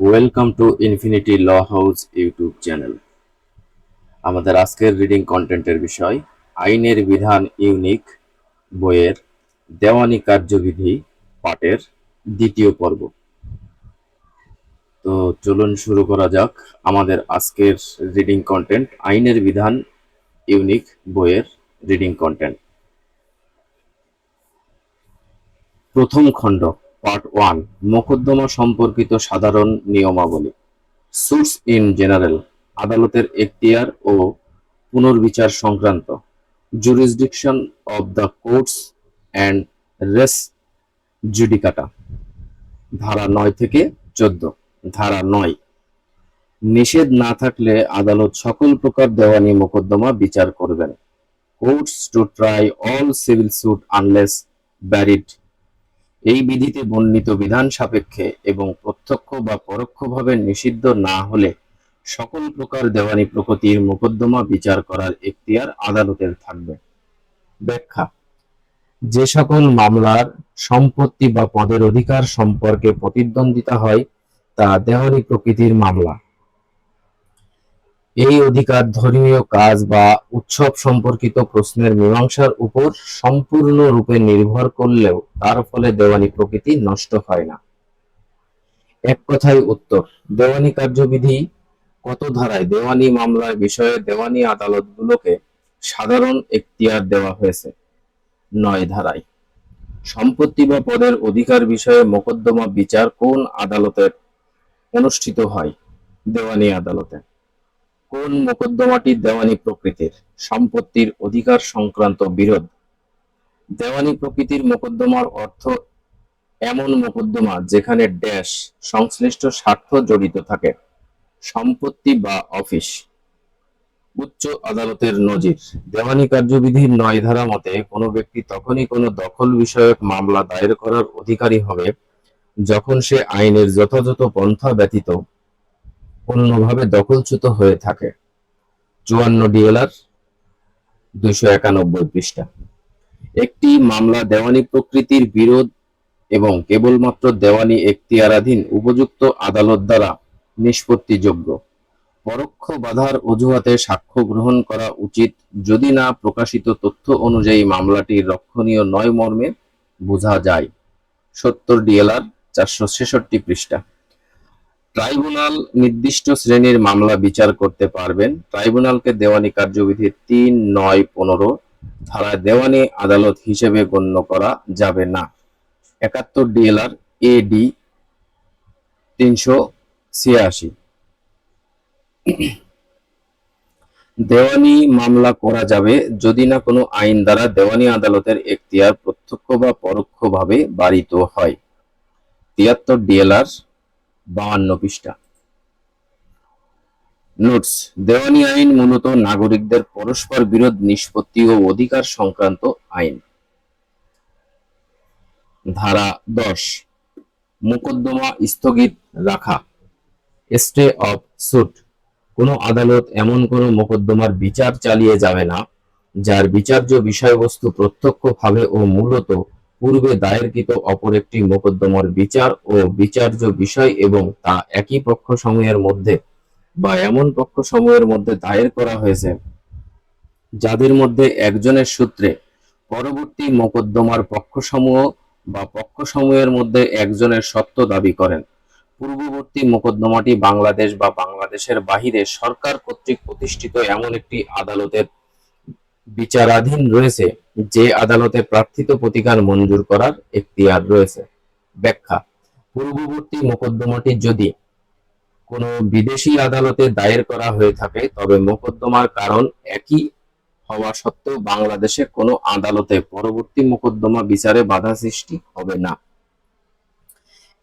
Welcome to infinity law house YouTube channel আমাদের আজকের reading কন্টেন্টের বিষয়, আইনের বিধান ইউনিক বইয়ের দেওয়ানি কার্যবিধি পাঠের দ্বিতীয় পর্ব। তো চলুন শুরু করা যাক আমাদের আজকের রিডিং কন্টেন্ট আইনের বিধান ইউনিক বইয়ের রিডিং কন্টেন্ট প্রথম খণ্ড পার্ট ওয়ান মোকদ্দমা সম্পর্কিত সাধারণ নিয়মাবলী। সুটস ইন জেনারেল আদালতের এখতিয়ার ও পুনর্বিচার সংক্রান্ত। Jurisdiction of the courts and res judicata ধারা নয় থেকে চোদ্দ। ধারা নয়। নিষেধ না থাকলে আদালত সকল প্রকার দেওয়ানি মোকদ্দমা বিচার করবেন। Courts to try all civil suit unless barred এই বিধিতে বর্ণিত বিধান সাপেক্ষে এবং প্রত্যক্ষ বা পরোক্ষভাবে নিষিদ্ধ না হলে সকল প্রকার দেওয়ানি প্রকৃতির মোকদ্দমা বিচার করার এখতিয়ার আদালতের থাকবে। ব্যাখ্যা। যে সকল মামলার সম্পত্তি বা পদের অধিকার সম্পর্কে প্রতিদ্বন্দ্বিতা হয় তা দেওয়ানি প্রকৃতির মামলা। এই অধিকার ধর্মীয় কাজ বা উৎসব সম্পর্কিত প্রশ্নের মীমাংসার উপর সম্পূর্ণরূপে নির্ভর করলেও তার ফলে দেওয়ানি প্রকৃতি নষ্ট হয় না। এক কথায় উত্তর, দেওয়ানি কার্যবিধি কত ধারায় দেওয়ানি মামলার বিষয়ে দেওয়ানি আদালতগুলোকে সাধারণ এখতিয়ার দেওয়া হয়েছে? নয় ধারায়। সম্পত্তি বা পদের অধিকার বিষয়ে মোকদ্দমা বিচার কোন আদালতের অনুষ্ঠিত হয়? দেওয়ানি আদালতে। কোন মোকদ্দমাটি দেওয়ানি প্রকৃতির? সম্পত্তির অধিকার সংক্রান্ত বিরোধ। দেওয়ানি প্রকৃতির মোকদ্দমার অর্থ এমন মোকদ্দমা যেখানে ড্যাশ, সংশ্লিষ্ট স্বার্থ জড়িত থাকে। সম্পত্তি বা অফিস। উচ্চ আদালতের নজির। দেওয়ানি কার্যবিধির নয় ধারা মতে কোনো ব্যক্তি তখনই কোনো দখল বিষয়ক মামলা দায়ের করার অধিকারী হবে যখন সে আইনের যথাযথ পন্থা ব্যতীত অন্যভাবে দখলচ্যুত হয়ে থাকে। চুয়ান্ন ডিএলআর দুইশো একানব্বই পৃষ্ঠা। একটি মামলা দেওয়ানি প্রকৃতির বিরোধ এবং কেবলমাত্র দেওয়ানি এখতিয়ারাধীন উপযুক্ত আদালত দ্বারা নিষ্পত্তিযোগ্য। পরোক্ষ বাধার অজুহাতে সাক্ষ্য গ্রহণ করা উচিত যদি না প্রকাশিত তথ্য অনুযায়ী মামলাটি রক্ষণীয় নয় মর্মে বোঝা যায়। সত্তর ডিএলআর চারশো ছেষট্টি পৃষ্ঠা। ট্রাইব্যুনাল নির্দিষ্ট শ্রেণির মামলা বিচার করতে পারবেন। ট্রাইব্যুনালকে দেওয়ানি কার্যবিধি তিন, নয়, পনেরো ধারায় দেওয়ানি আদালত হিসেবে গণ্য করা যাবে না। একাত্তর ডিএলআর এডি তিনশো ছিয়াশি। দেওয়ানি মামলা করা যাবে যদি না কোনো আইন দ্বারা দেওয়ানি আদালতের এখতিয়ার প্রত্যক্ষ বা পরোক্ষভাবে বাড়িত হয়। তিয়াত্তর ডিএলআর বাহান্ন পৃষ্ঠা। নোটস দেওয়ানি আইন মূলত নাগরিকদের পরস্পর বিরোধ, নিষ্পত্তি ও অধিকার সংক্রান্ত আইন। ধারা দশ। মোকদ্দমা স্থগিত রাখা। স্টে অফ সুট কোনো আদালত এমন কোনো মোকদ্দমার বিচার চালিয়ে যাবে না, যার বিচার্য বিষয়বস্তু প্রত্যক্ষভাবে ও মূলত পূর্বে দায়েরকৃত অপর একটি মোকদ্দমার বিচার ও বিচার্য বিষয় এবং তা একই পক্ষ সমূহের মধ্যে বা এমন পক্ষ সমূহের মধ্যে দায়ের করা হয়েছে। যাদের মধ্যে একজনের সূত্রে পরবর্তী মোকদ্দমার পক্ষসমূহ বা পক্ষসমূহের মধ্যে একজনের সত্য দাবি করেন। পূর্ববর্তী মোকদ্দমাটি বাংলাদেশ বা বাংলাদেশের বাহিরে সরকার কর্তৃক প্রতিষ্ঠিত এমন একটি আদালতের বিচারাধীন রয়েছে যে আদালতে প্রার্থিত প্রতিকার মঞ্জুর করার এখতিয়ার রয়েছে। ব্যাখ্যা, পূর্ববর্তী মোকদ্দমাটি যদি কোনো বিদেশি আদালতে দায়ের করা হয়ে থাকে, তবে মোকদ্দমার কারণ একই হওয়া সত্ত্বেও বাংলাদেশে কোনো আদালতে পরবর্তী মোকদ্দমা বিচারে বাধা সৃষ্টি হবে না।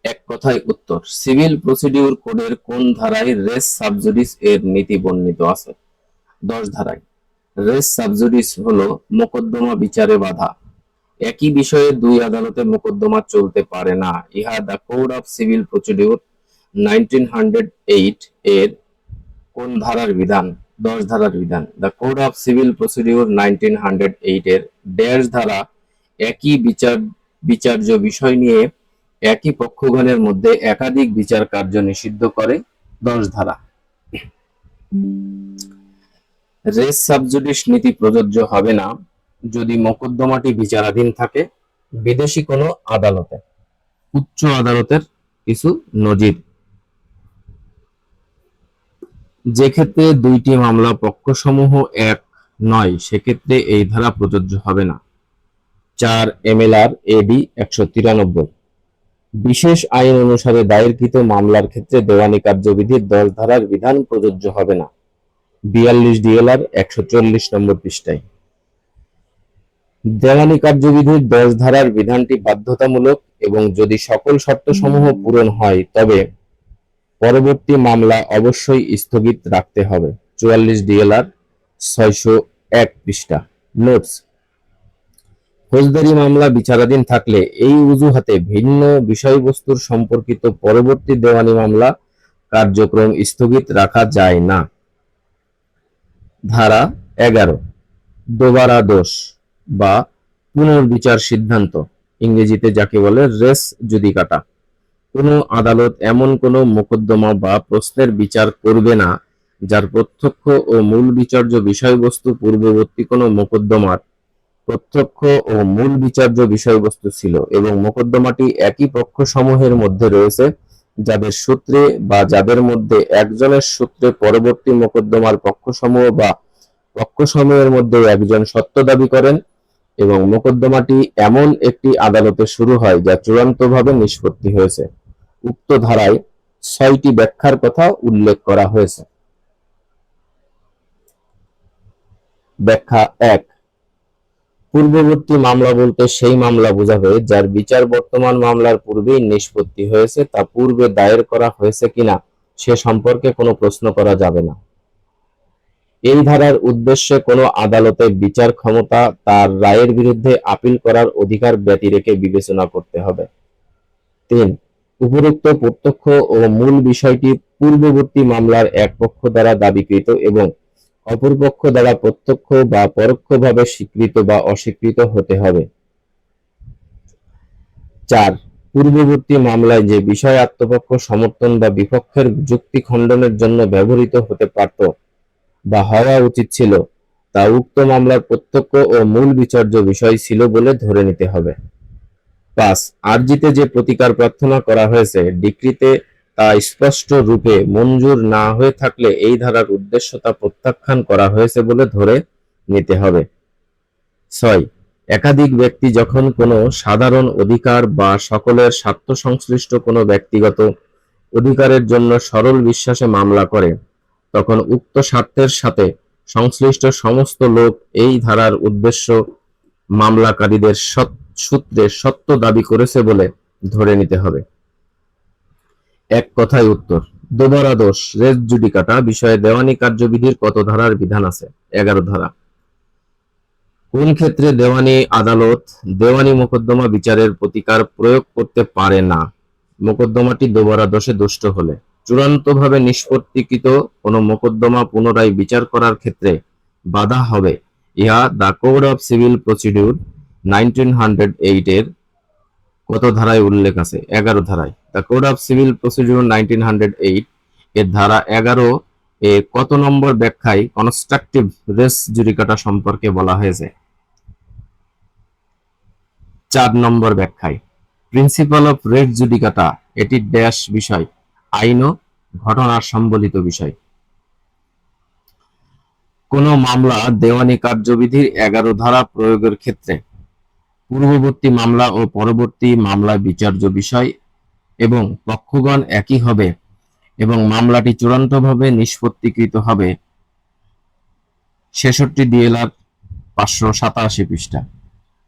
এক কথায় উত্তর, সিভিল প্রসিডিউর কোডের কোন ধারায় রেস সাবজুডিস এর নীতি বর্ণিত আছে? দশ ধারায় রেস সাবজুডিস হলো মোকদ্দমা বিচারে বাধা। একই বিষয়ে দুই আদালতে মোকদ্দমা চলতে পারে না। ইহা the code of civil procedure nineteen hundred eight এর কোন ধারার বিধান? দশ ধারার বিধান। The code of civil procedure nineteen hundred এর ড্যাশ ধারা একই বিচার, বিচার্য বিষয় নিয়ে একই পক্ষগণের মধ্যে একাধিক বিচার কার্য নিষিদ্ধ করে। দশ ধারা। রেস সাবজুডিস নীতি প্রযোজ্য হবে না যদি মোকদ্দমাটি বিচারাধীন থাকে বিদেশি কোনো আদালতে, উচ্চ আদালতের কিছু নজির। যে ক্ষেত্রে দুইটি মামলা পক্ষসমূহ এক নয়, সেক্ষেত্রে এই ধারা প্রযোজ্য হবে না। চার এমএলআর এডি একশো তিরানব্বই। বিশেষ আইন অনুসারে দায়েরকৃত মামলার ক্ষেত্রে দেওয়ানি কার্যবিধির দশ ধারার বিধান প্রযোজ্য হবে না। বিয়াল্লিশ ডিএলআর একশো চল্লিশ নম্বর পৃষ্ঠায়। দেওয়ানি কার্যবিধির দশ ধারার বিধানটি বাধ্যতামূলক এবং যদি সকল শর্তসমূহ পূরণ হয়, তবে পরবর্তী মামলা অবশ্যই স্থগিত রাখতে হবে। চুয়াল্লিশ ডিএলআর ছয়শো এক পৃষ্ঠা। নোটস। ফৌজদারি মামলা বিচারাধীন থাকলে এই অজুহাতে ভিন্ন বিষয়বস্তুর সম্পর্কিত পরবর্তী দেওয়ানি মামলা কার্যক্রম স্থগিত রাখা যায় না। ধারা এগারো। দোবারা দোষ বা পুনর্বিচার সিদ্ধান্ত। ইংরেজিতে যাকে বলে রেস জুদিকাটা কোনো আদালত এমন কোনো মোকদ্দমা বা প্রশ্নের বিচার করবে না, যার প্রত্যক্ষ ও মূল বিচার্য বিষয়বস্তু পূর্ববর্তী কোনো মোকদ্দমার প্রত্যক্ষ ও মূল বিচার্য বিষয়বস্তু ছিল এবং মোকদ্দমাটি একই পক্ষসমূহের মধ্যে রয়েছে যাদের সূত্রে বা যাদের মধ্যে একজনের সূত্রে পরবর্তী মোকদ্দমার পক্ষসমূহ বা পক্ষসমূহের মধ্যে একজন সত্য দাবি করেন এবং মোকদ্দমাটি এমন একটি আদালতে শুরু হয় যা চূড়ান্তভাবে নিষ্পত্তি হয়েছে। উক্ত ধারায় ছয়টি ব্যাখ্যার কথা উল্লেখ করা হয়েছে। ব্যাখ্যা এক পূর্ববর্তী মামলা বলতে সেই মামলা বোঝাবে যার বিচার বর্তমান মামলার পূর্বেই নিষ্পত্তি হয়েছে, তা পূর্বে দায়ের করা হয়েছে কিনা সে সম্পর্কে কোনো প্রশ্ন করা যাবে না। এই ধারার উদ্দেশ্যে কোনো আদালতে বিচার ক্ষমতা তার রায়ের বিরুদ্ধে আপিল করার অধিকার ব্যতি রেখে বিবেচনা করতে হবে। তিন, উপরোক্ত প্রত্যক্ষ ও মূল বিষয়টি পূর্ববর্তী মামলার এক পক্ষ দ্বারা দাবিকৃত এবং অপর পক্ষ দ্বারা প্রত্যক্ষ বা পরোক্ষভাবে স্বীকৃত বা অস্বীকৃত হতে হবে। চার, পূর্ববর্তী মামলায় যে বিষয় আত্মপক্ষ সমর্থন বা বিপক্ষের যুক্তি খণ্ডনের জন্য ব্যবহৃত হতে পারত বা হওয়া উচিত ছিল, তা উক্ত মামলার প্রত্যক্ষ ও মূল বিচার্য বিষয় ছিল বলে ধরে নিতে হবে। পাঁচ, আরজিতে যে প্রতিকার প্রার্থনা করা হয়েছে, ডিক্রিতে স্পষ্ট রূপে মঞ্জুর না হয়ে থাকলে এই ধারার উদ্দেশ্য তা প্রত্যাখ্যান করা হয়েছে বলে ধরে নিতে হবে। ছয়, একাধিক ব্যক্তি যখন কোনো সাধারণ অধিকার বা সকলের স্বার্থ সংশ্লিষ্ট কোনো ব্যক্তিগত অধিকারের জন্য সরল বিশ্বাসে মামলা করে, তখন উক্ত স্বার্থের সাথে সংশ্লিষ্ট সমস্ত লোক এই ধারার উদ্দেশ্য মামলাকারীদের সূত্রে সত্য দাবি করেছে বলে ধরে নিতে হবে। এক কথায় উত্তর। দোবারা দোষ রেস জুডিকাটা, বিষয়ে দেওয়ানি কার্যবিধির কত ধারার বিধান আছে? এগারো ধারা। কোন ক্ষেত্রে দেওয়ানি আদালত দেওয়ানি মোকদ্দমা বিচারের প্রতিকার প্রয়োগ করতে পারে না? মোকদ্দমাটি দোবারা দোষে দুষ্ট হলে। চূড়ান্তভাবে নিষ্পত্তিকৃত কোনো মোকদ্দমা পুনরায় বিচার করার ক্ষেত্রে বাধা হবে। ইহা the code of civil procedure nineteen hundred eight এর কত ধারায় উল্লেখ আছে? এগারো ধারায়। The code of civil procedure nineteen hundred eight এর ধারা এগারো এ কত নম্বর ব্যাখ্যায় কনস্ট্রাকটিভ রেস জুরিকাটা সম্পর্কে বলা হয়েছে? চার নম্বর ব্যাখ্যায়। প্রিন্সিপাল অফ রেট জুডিকাটা এটি ড্যাশ বিষয়, আইন ও ঘটনার সম্বলিত বিষয়। কোন মামলা দেওয়ানি কার্যবিধির এগারো ধারা প্রয়োগের ক্ষেত্রে পূর্ববর্তী মামলা ও পরবর্তী মামলা বিচার্য বিষয় এবং পক্ষগণ একই হবে এবং মামলাটি চূড়ান্তভাবে নিষ্পত্তিকৃত হবে। ছেষট্টি ডিএলআর পাঁচশো সাতাশি পৃষ্ঠা।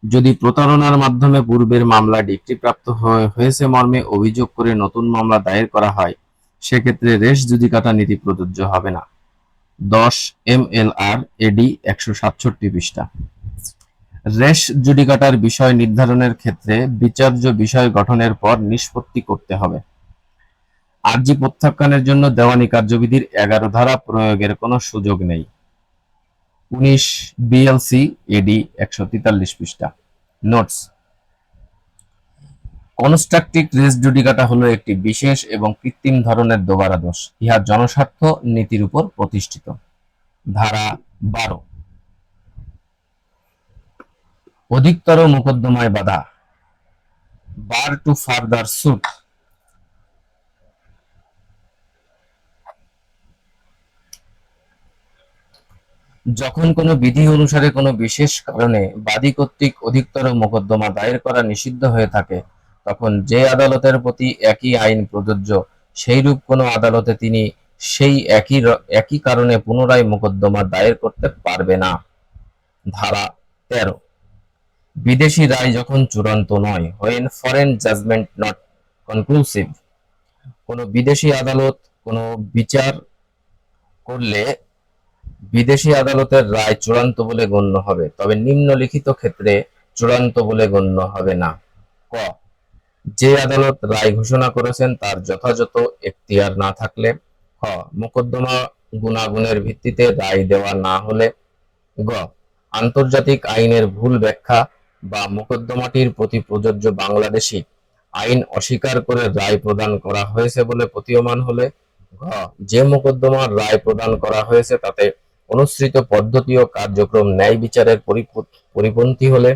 যদি প্রতারণার মাধ্যমে পূর্বের মামলা ডিক্রিপ্রাপ্ত হয়ে- হয়েছে মর্মে অভিযোগ করে নতুন মামলা দায়ের করা হয়, সেক্ষেত্রে রেশ জুদিকাটা নীতি প্রযোজ্য হবে না। দশ এম এল আর এডি একশো সাতষট্টি পৃষ্ঠা। রেশ জুডিকাটার বিষয় নির্ধারণের ক্ষেত্রে বিচার্য বিষয় গঠনের পর নিষ্পত্তি করতে হবে। আর্জি প্রত্যাখ্যানের জন্য দেওয়ানি কার্যবিধির এগারো ধারা প্রয়োগের কোনো সুযোগ নেই। উনিশ বিএলসি এডি একশো তেতাল্লিশ পৃষ্ঠা। নোটস। কনস্ট্রাকটিভ রেস জুডিকাটা হলো একটি বিশেষ এবং কৃত্রিম ধরনের দোবারা দোষ ইহা জনস্বার্থ নীতির উপর প্রতিষ্ঠিত। ধারা বারো। অধিকতর মোকদ্দমায় বাধা। Bar to further suit. যখন কোনো বিধি অনুসারে কোনো বিশেষ কারণে বাদী কর্তৃক অধিকতর মোকদ্দমা দায়ের করা নিষিদ্ধ হয়ে থাকে, তখন যে আদালতের প্রতি একই আইন প্রযোজ্য, সেইরূপ কোনো আদালতে তিনি সেই একই একই কারণে পুনরায় মোকদ্দমা দায়ের করতে পারবে না। ধারা তেরো। বিদেশি রায় যখন চূড়ান্ত নয় when foreign judgment not conclusive কোনো বিদেশি আদালত কোনো বিচার করলে বিদেশি আদালতের রায় চূড়ান্ত বলে গণ্য হবে, তবে নিম্নলিখিত ক্ষেত্রে চূড়ান্ত বলে গণ্য হবে না। ক, যে আদালত রায় ঘোষণা করেছেন তার যথাযথ এখতিয়ার না থাকলে, খ, মোকদ্দমা গুণাগুণের ভিত্তিতে রায় দেওয়া না হলে, গ, আন্তর্জাতিক আইনের ভুল ব্যাখ্যা বা মোকদ্দমাটির প্রতি প্রযোজ্য বাংলাদেশি আইন অস্বীকার করে রায় প্রদান করা হয়েছে বলে প্রতীয়মান হলে ঘ, যে মোকদ্দমার রায় প্রদান করা হয়েছে তাতে অনুসৃত পদ্ধতি ও কার্যক্রম ন্যায় বিচারের পরিপন্থী হলে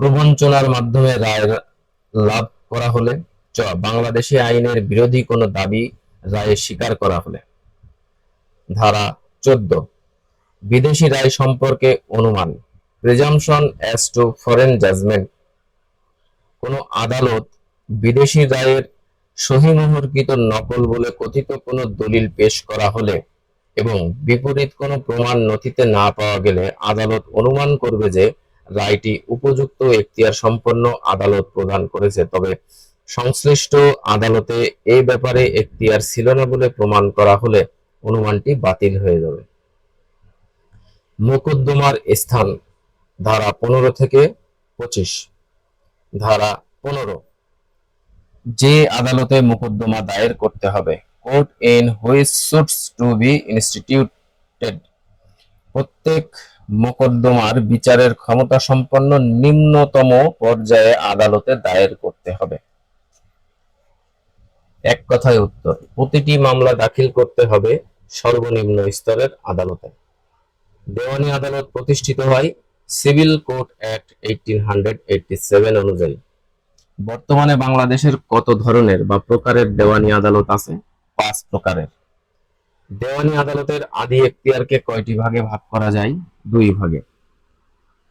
প্রবঞ্চনার মাধ্যমে রায় লাভ করা হলে চ, বাংলাদেশি আইনের বিরোধী কোনো দাবি রায়ে স্বীকার করা হলে। ধারা চোদ্দ, বিদেশি রায় সম্পর্কে অনুমান। Presumption as to foreign judgment কোনো আদালত বিদেশি রায়ের সহিমোহরকৃত নকল বলে কথিত কোনো দলিল পেশ করা হলে এবং বিপরীত কোনো প্রমাণ নথিতে না পাওয়া গেলে আদালত অনুমান করবে যে রায়টি উপযুক্ত এখতিয়ার সম্পন্ন আদালত প্রদান করেছে। তবে সংশ্লিষ্ট আদালতে এই ব্যাপারে এখতিয়ার ছিল না বলে প্রমাণ করা হলে অনুমানটি বাতিল হয়ে যাবে। মোকদ্দমার স্থান। ধারা পনেরো থেকে পঁচিশ। ধারা পনেরো। যে আদালতে মোকদ্দমা দায়ের করতে হবে, court in which suits to be instituted. প্রত্যেক মোকদ্দমার বিচারের ক্ষমতা সম্পন্ন নিম্নতম পর্যায়ে আদালতে দায়ের করতে হবে। এক কথায় উত্তর, প্রতিটি মামলা দাখিল করতে হবে সর্বনিম্ন স্তরের আদালতে। দেওয়ানি আদালত প্রতিষ্ঠিত হয় সিভিল কোড অ্যাক্ট এইটিন অনুযায়ী, বর্তমানে বাংলাদেশের কত ধরনের বা প্রকারের দেওয়ানি আদালত আছে? পাঁচ প্রকারের। দেওয়ানি আদালতের আদি এখতিয়ারকে কয়টি ভাগে ভাগ করা যায়? দুই ভাগে।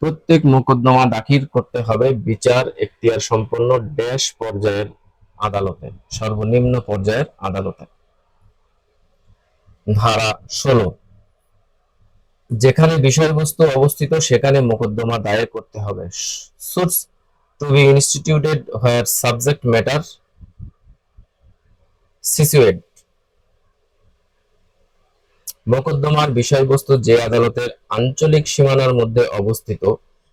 প্রত্যেক মোকদ্দমা দাখিল করতে হবে বিচার এখতিয়ার সম্পন্ন ড্যাশ পর্যায়ের আদালতে, সর্বনিম্ন পর্যায়ের আদালতে। ধারা ষোলো যেখানে বিষয়বস্তু অবস্থিত, সেখানে মোকদ্দমা দায়ের করতে হবে। Suits to be instituted where subject matter situate মোকদ্দমার বিষয়বস্তু যে আদালতের আঞ্চলিক সীমানার মধ্যে অবস্থিত,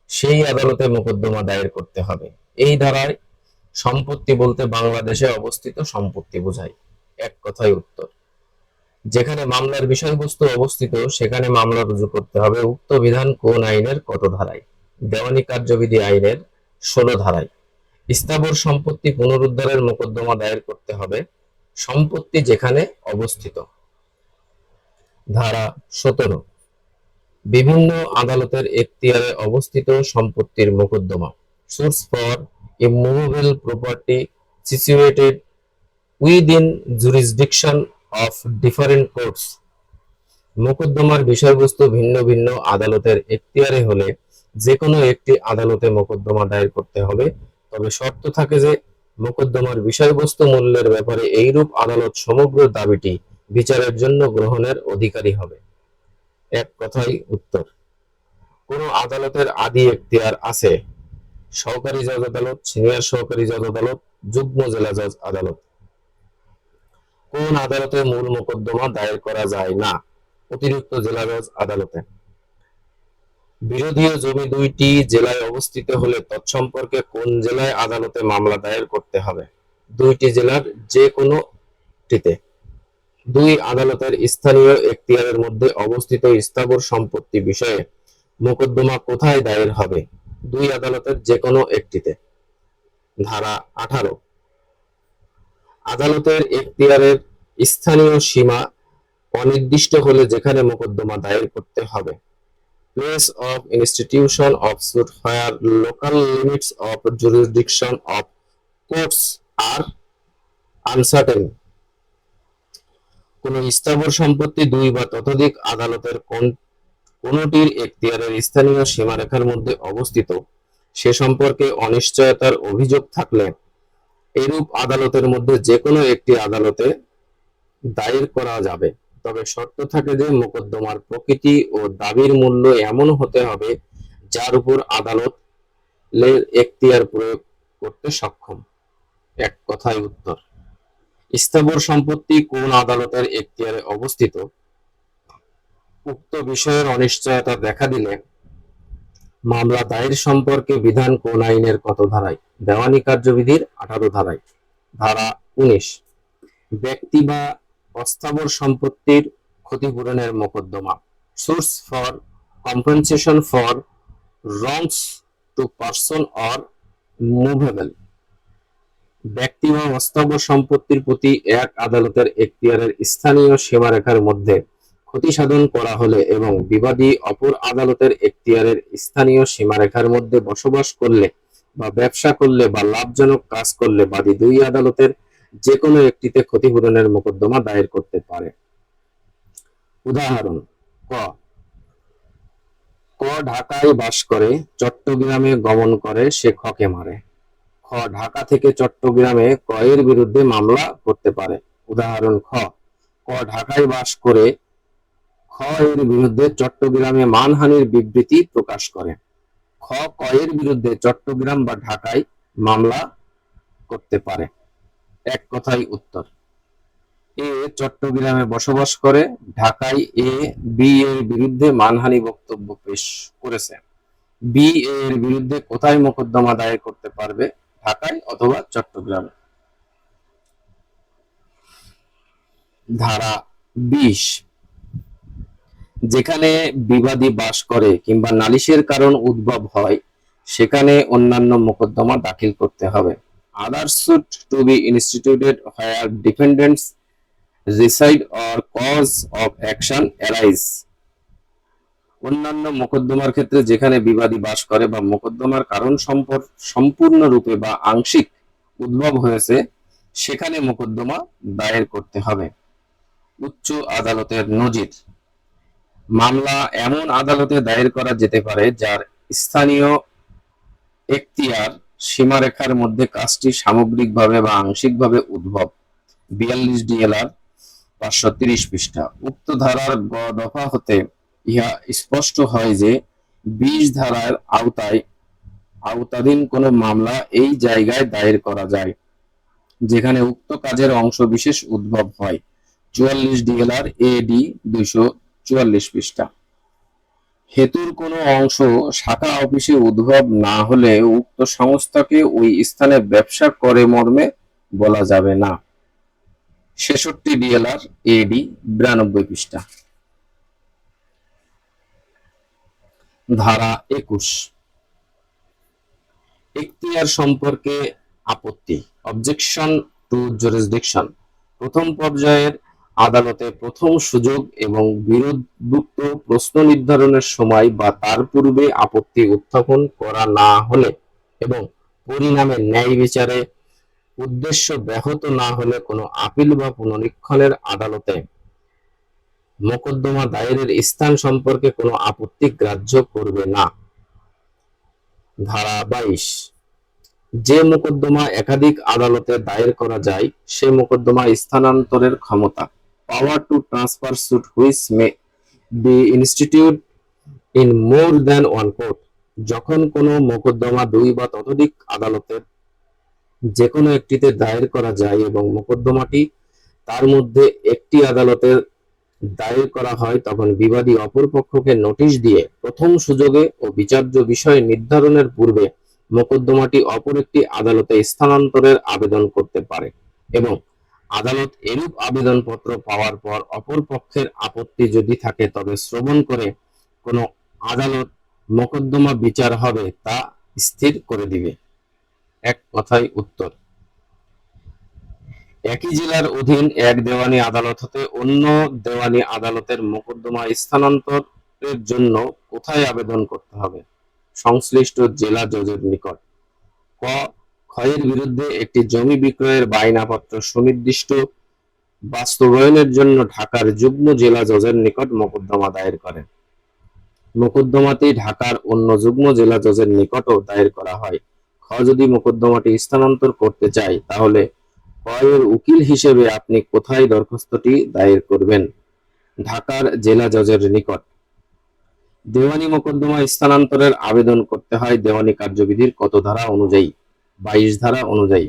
সেই আদালতে মোকদ্দমা দায়ের করতে হবে। এই ধারায় সম্পত্তি বলতে বাংলাদেশে অবস্থিত সম্পত্তি বোঝায়। এক কথায় উত্তর। যেখানে মামলার বিষয়বস্তু অবস্থিত, সেখানে মামলা রুজু করতে হবে উক্ত বিধান কোন আইনের কত ধারায়? দেওয়ানি কার্যবিধি আইনের ষোলো ধারায়। স্থাবর সম্পত্তি পুনরুদ্ধারের মোকদ্দমা দায়ের করতে হবে সম্পত্তি যেখানে অবস্থিত। ধারা সতেরো। বিভিন্ন আদালতের এখতিয়ারে অবস্থিত সম্পত্তির মোকদ্দমা। Suits for immovable property situated within jurisdiction of different courts. মোকদ্দমার বিষয়বস্তু ভিন্ন ভিন্ন আদালতের এখতিয়ারে হলে যে কোনো একটি আদালতে মোকদ্দমা দায়ের করতে হবে। তবে শর্ত থাকে যে মোকদ্দমার বিষয়বস্তু মূল্যের ব্যাপারে এইরূপ আদালত সমগ্র দাবিটি বিচারের জন্য গ্রহণের অধিকারী হবে। এক কথাই উত্তর, কোন আদালতের আদি এখতিয়ার আছে? সহকারী জজ আদালত, সিনিয়র সহকারী জজ আদালত, যুগ্ম জেলা জজ আদালত। কোন আদালতে মূল মোকদ্দমা দায়ের করা যায় না। অতিরিক্ত জেলা জজ আদালতে। বিরোধী জমি দুইটি জেলায় অবস্থিত হলে তৎসম্পর্কে কোন জেলায় আদালতে মামলা দায়ের করতে হবে? দুইটি জেলার যে কোনোটিতে দুই আদালতের স্থানীয় এখতিয়ারের মধ্যে অবস্থিত স্থাবর সম্পত্তি বিষয়ে মোকদ্দমা কোথায় দায়ের হবে? দুই আদালতের যে কোনো একটিতে। ধারা আঠারো। আদালতের এখতিয়ারের স্থানীয় সীমা অনির্দিষ্ট হলে যেখানে মোকদ্দমা দায়ের করতে হবে। Place of institution of suit where local limits of jurisdiction of courts are uncertain কোন স্থাবর সম্পত্তি দুই বা ততোধিক আদালতের কোন কোনটির এখতিয়ারের স্থানীয় সীমারেখার মধ্যে অবস্থিত, সে সম্পর্কে অনিশ্চয়তার অভিযোগ থাকলে এরূপ আদালতের মধ্যে যে কোনো একটি আদালতে দায়ের করা যাবে। তবে শর্ত থাকে যে, মোকদ্দমার প্রকৃতি ও দাবির মূল্য এমন হতে হবে, যার উপর আদালত এখতিয়ার প্রয়োগ করতে সক্ষম। এক কথায় উত্তর, স্থাবর সম্পত্তি কোন আদালতের এখতিয়ারে অবস্থিত? উক্ত বিষয়ের অনিশ্চয়তা দেখা দিলে মামলা দায়ের সম্পর্কে বিধান কোন আইনের কত ধারায়? দেওয়ানি কার্যবিধির আঠারো ধারায়, ধারা উনিশ। ব্যক্তি বা অস্থাবর সম্পত্তির ক্ষতিপূরণের মোকদ্দমা। Suits for compensation for wrongs to person or movable ব্যক্তি বা অস্থাবর সম্পত্তির প্রতি এক আদালতের এখতিয়ারের স্থানীয় সীমারেখার মধ্যে ক্ষতি সাধন করা হলে এবং বিবাদী অপর আদালতের এখতিয়ারের স্থানীয় সীমারেখার মধ্যে বসবাস করলে বা ব্যবসা করলে বা লাভজনক কাজ করলে বাদী দুই আদালতের যে কোনো একটিতে ক্ষতিপূরণের মোকদ্দমা দায়ের করতে পারে। উদাহরণ, ক। ক ঢাকায় বাস করে, চট্টগ্রামে গমন করে, সে খকে মারে। খ ঢাকা থেকে চট্টগ্রামে ক এর বিরুদ্ধে মামলা করতে পারে। উদাহরণ, খ। ক ঢাকায় বাস করে, খ এর বিরুদ্ধে চট্টগ্রামে মানহানির বিবৃতি প্রকাশ করে। খ ক এর বিরুদ্ধে চট্টগ্রাম বা ঢাকায় মামলা করতে পারে। এক কথাই উত্তর। এ চট্টগ্রামে বসবাস করে, ঢাকায় এ, বি এর বিরুদ্ধে মানহানি বক্তব্য পেশ করেছে। বি এর বিরুদ্ধে কোথায় মোকদ্দমা দায়ের করতে পারবে, ঢাকায় অথবা চট্টগ্রামে? ধারা বিশ যেখানে বিবাদী বাস করে কিংবা নালিশের কারণ উদ্ভব হয়, সেখানে অন্যান্য মোকদ্দমা দাখিল করতে হবে। Other suits to be instituted where defendants reside or cause of action arise অন্যান্য মোকদ্দমার ক্ষেত্রে যেখানে বিবাদী বাস করে বা মোকদ্দমার কারণ সম্পর- সম্পূর্ণরূপে বা আংশিক উদ্ভব হয়েছে, সেখানে মোকদ্দমা দায়ের করতে হবে। উচ্চ আদালতের নজির। মামলা এমন আদালতে দায়ের করা যেতে পারে যার স্থানীয় এখতিয়ার সীমারেখার মধ্যে কাজটি সামগ্রিকভাবে বা আংশিকভাবে উদ্ভব। বিয়াল্লিশ ডিএলআর পাঁচশো তিরিশ পৃষ্ঠা। উক্ত ধারার গ দফা হতে ইহা স্পষ্ট হয় যে বিশ ধারার আওতায় আওতাধীন কোনো মামলা এই জায়গায় দায়ের করা যায়, যেখানে উক্ত কাজের অংশ বিশেষ উদ্ভব হয়। চুয়াল্লিশ ডিএলআর এডি দুইশো চুয়াল্লিশ পৃষ্ঠা। হেতুর কোনো অংশ শাখা অফিসে উদ্ভব না হলে উক্ত সংস্থাকে ওই স্থানে ব্যবসা করে মর্মে বলা যাবে না। ছেষট্টি ডিএলআর এডি বিরানব্বই পৃষ্ঠা। ধারা একুশ। এখতিয়ার সম্পর্কে আপত্তি। অবজেকশন টু জুরিসডিকশন প্রথম পর্যায়ের আদালতে প্রথম সুযোগ এবং বিরোধযুক্ত প্রশ্ন নির্ধারণের সময় বা তার পূর্বে আপত্তি উত্থাপন করা না হলে এবং পরিণামে ন্যায় বিচারে উদ্দেশ্য ব্যাহত না হলে কোনো আপিল বা পুনরীক্ষণের আদালতে মোকদ্দমা দায়েরের স্থান সম্পর্কে কোনো আপত্তি গ্রাহ্য করবে না। ধারা বাইশ। যে মোকদ্দমা একাধিক আদালতে দায়ের করা যায়, সে মোকদ্দমা স্থানান্তরের ক্ষমতা। Power to transfer suit which may be institute in more than one court যখন কোনো মোকদ্দমা দুই বা ততোধিক আদালতের যে কোনো একটিতে দায়ের করা যায় এবং মোকদ্দমাটি তার মধ্যে একটি আদালতের দায়ের করা হয়, তখন বিবাদী অপর পক্ষকে নোটিশ দিয়ে প্রথম সুযোগে ও বিচার্য বিষয় নির্ধারণের পূর্বে মোকদ্দমাটি অপর একটি আদালতে স্থানান্তরের আবেদন করতে পারে এবং আদালত এরূপ আবেদনপত্র পাওয়ার পর অপর পক্ষের আপত্তি যদি থাকে, তবে শ্রবণ করে কোনো আদালত মোকদ্দমা বিচার হবে তা স্থির করে দিবে। এক কথায় উত্তর। একই জেলার অধীন এক দেওয়ানি আদালত হতে অন্য দেওয়ানি আদালতের মোকদ্দমা স্থানান্তরের জন্য কোথায় আবেদন করতে হবে? সংশ্লিষ্ট জেলা জজের নিকট। ক ক্ষয়ের বিরুদ্ধে একটি জমি বিক্রয়ের বায়নাপত্র সুনির্দিষ্ট বাস্তবায়নের জন্য ঢাকার যুগ্ম জেলা জজের নিকট মোকদ্দমা দায়ের করেন। মোকদ্দমাটি ঢাকার অন্য যুগ্ম জেলা জজের নিকটও দায়ের করা হয়। খ যদি মোকদ্দমাটি স্থানান্তর করতে চাই তাহলে কয়ের উকিল হিসেবে আপনি কোথায় দরখাস্তটি দায়ের করবেন? ঢাকার জেলা জজের নিকট। দেওয়ানি মোকদ্দমা স্থানান্তরের আবেদন করতে হয় দেওয়ানি কার্যবিধির কত ধারা অনুযায়ী? বাইশ ধারা অনুযায়ী।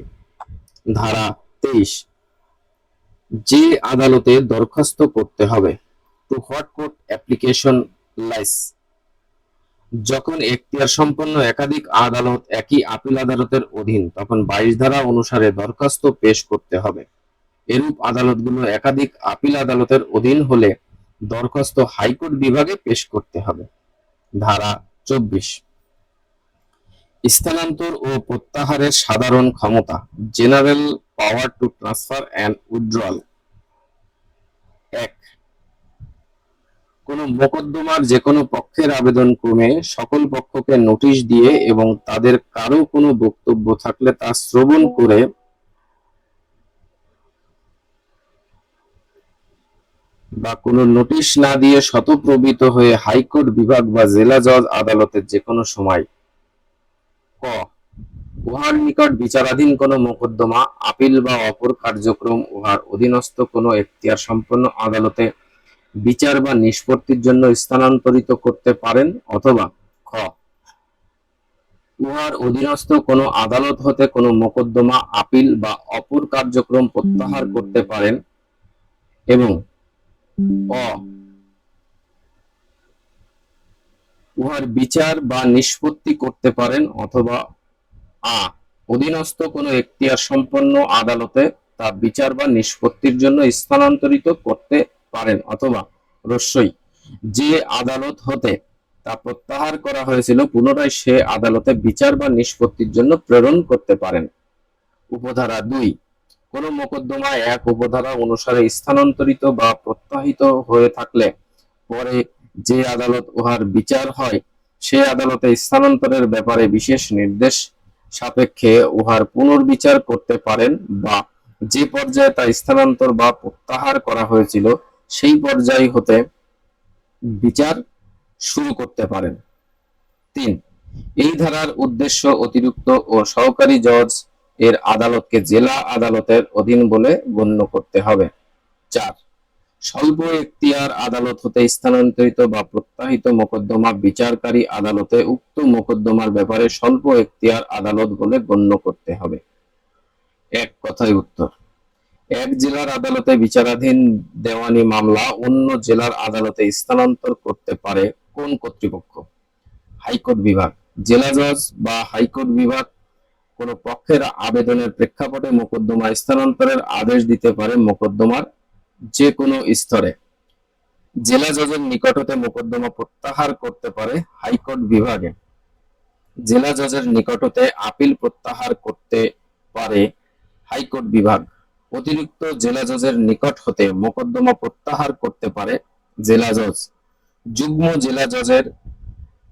ধারা তেইশ, যে আদালতে দরখাস্ত করতে হবে to what court application lies যখন এখতিয়ার সম্পন্ন একাধিক আদালত একই আপিল আদালতের অধীন, তখন বাইশ ধারা অনুসারে দরখাস্ত পেশ করতে হবে। এরূপ আদালতগুলো একাধিক আপিল আদালতের অধীন হলে দরখাস্ত হাইকোর্ট বিভাগে পেশ করতে হবে। ধারা চব্বিশ। স্থানান্তর ও প্রত্যাহারের সাধারণ ক্ষমতা general power to transfer and withdrawal এক, কোন মোকদ্দমার যে কোনো পক্ষের আবেদন ক্রমে সকল পক্ষকে নোটিশ দিয়ে এবং তাদের কারও কোনো বক্তব্য থাকলে তা শ্রবণ করে বা কোনো নোটিশ না দিয়ে শতপ্রবৃত হয়ে হাইকোর্ট বিভাগ বা জেলা জজ আদালতের যে কোনো সময় ক। উহার নিকট বিচারাধীন কোন মোকদ্দমা, আপিল বা অপর কার্যক্রম উহার অধীনস্থ কোনো এখতিয়ার সম্পন্ন আদালতে বিচার বা নিষ্পত্তির জন্য স্থানান্তরিত করতে পারেন অথবা খ। উহার অধীনস্থ কোনো আদালত হতে কোনো মোকদ্দমা, আপিল বা অপর কার্যক্রম প্রত্যাহার করতে পারেন এবং উহার বিচার বা নিষ্পত্তি করতে পারেন অথবা আ, অধীনস্থ কোনো এখতিয়ার সম্পন্ন আদালতে তা বিচার বা নিষ্পত্তির জন্য স্থানান্তরিত করতে পারেন অথবা রস্যই। যে আদালত হতে তা প্রত্যাহার করা হয়েছিল, পুনরায় সে আদালতে বিচার বা নিষ্পত্তির জন্য প্রেরণ করতে পারেন। উপধারা দুই, কোন মোকদ্দমা এক উপধারা অনুসারে স্থানান্তরিত বা প্রত্যাহিত হয়ে থাকলে পরে যে আদালত উহার বিচার হয় সে আদালতে স্থানান্তরের ব্যাপারে বিশেষ নির্দেশ সাপেক্ষে উহার পুনর্বিচার করতে পারেন বা যে পর্যায়ে তা স্থানান্তর বা প্রত্যাহার করা হয়েছিল, সেই পর্যায় হতে বিচার শুরু করতে পারেন। তিন, এই ধারার উদ্দেশ্য অতিরিক্ত ও সহকারী জজ এর আদালতকে জেলা আদালতের অধীন বলে গণ্য করতে হবে। চার স্বল্প এখতিয়ার আদালত হতে স্থানান্তরিত বা প্রত্যাহিত মোকদ্দমা বিচারকারী আদালতে উক্ত মোকদ্দমার ব্যাপারে স্বল্প এখতিয়ার আদালত বলে গণ্য করতে হবে। এক কথায় উত্তর। এক জেলার আদালতে বিচারাধীন দেওয়ানি মামলা অন্য জেলার আদালতে স্থানান্তর করতে পারে কোন কর্তৃপক্ষ? হাইকোর্ট বিভাগ। জেলা জজ বা হাইকোর্ট বিভাগ কোন পক্ষের আবেদনের প্রেক্ষাপটে মোকদ্দমা স্থানান্তরের আদেশ দিতে পারে মোকদ্দমার যে কোনো স্তরে। জেলা জজের নিকট হতে মোকদ্দমা প্রত্যাহার করতে পারে হাইকোর্ট বিভাগে। জেলা জজের নিকট হতে আপিল প্রত্যাহার করতে পারে হাইকোর্ট বিভাগ। অতিরিক্ত জেলা জজের নিকট হতে মোকদ্দমা প্রত্যাহার করতে পারে জেলা জজ। যুগ্ম জেলা জজের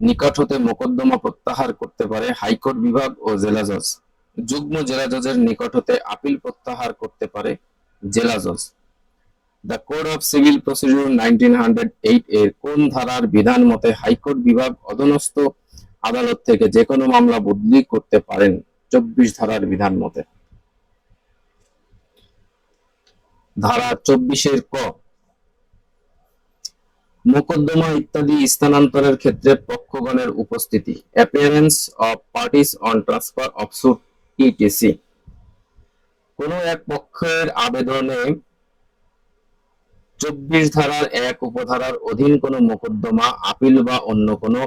নিকট হতে মোকদ্দমা প্রত্যাহার করতে পারে হাইকোর্ট বিভাগ ও জেলা জজ। যুগ্ম জেলা জজের নিকট হতে আপিল প্রত্যাহার করতে পারে জেলা জজ। The code of civil procedure nineteen hundred eight এর কোন ধারার বিধান মতে হাইকোর্ট বিভাগ অধীনস্থ আদালত থেকে যে কোনো মামলা বদলি করতে পারেন? চব্বিশ ধারার বিধান মতে। ধারা চব্বিশের ক। মোকদ্দমা ইত্যাদি স্থানান্তরের ক্ষেত্রে পক্ষগণের উপস্থিতি। Appearance of parties on transfer of suit etc কোন এক পক্ষের আবেদনে চব্বিশ ধারার এক উপধারার অধীন কোন মোকদ্দমা, আপিল বা অন্য কোনো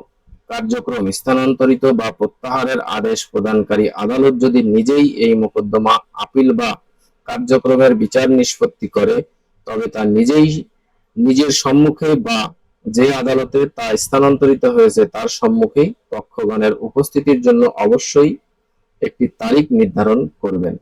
কার্যক্রম স্থানান্তরিত বা প্রত্যাহারের আদেশ প্রদানকারী আদালত যদি নিজেই এই মোকদ্দমা, আপিল বা কার্যক্রমের বিচার নিষ্পত্তি করে, তবে তা নিজেই নিজের সম্মুখে বা যে আদালতে তা স্থানান্তরিত হয়েছে তার সম্মুখেই পক্ষগণের উপস্থিতির জন্য অবশ্যই একটি তারিখ নির্ধারণ করবেন।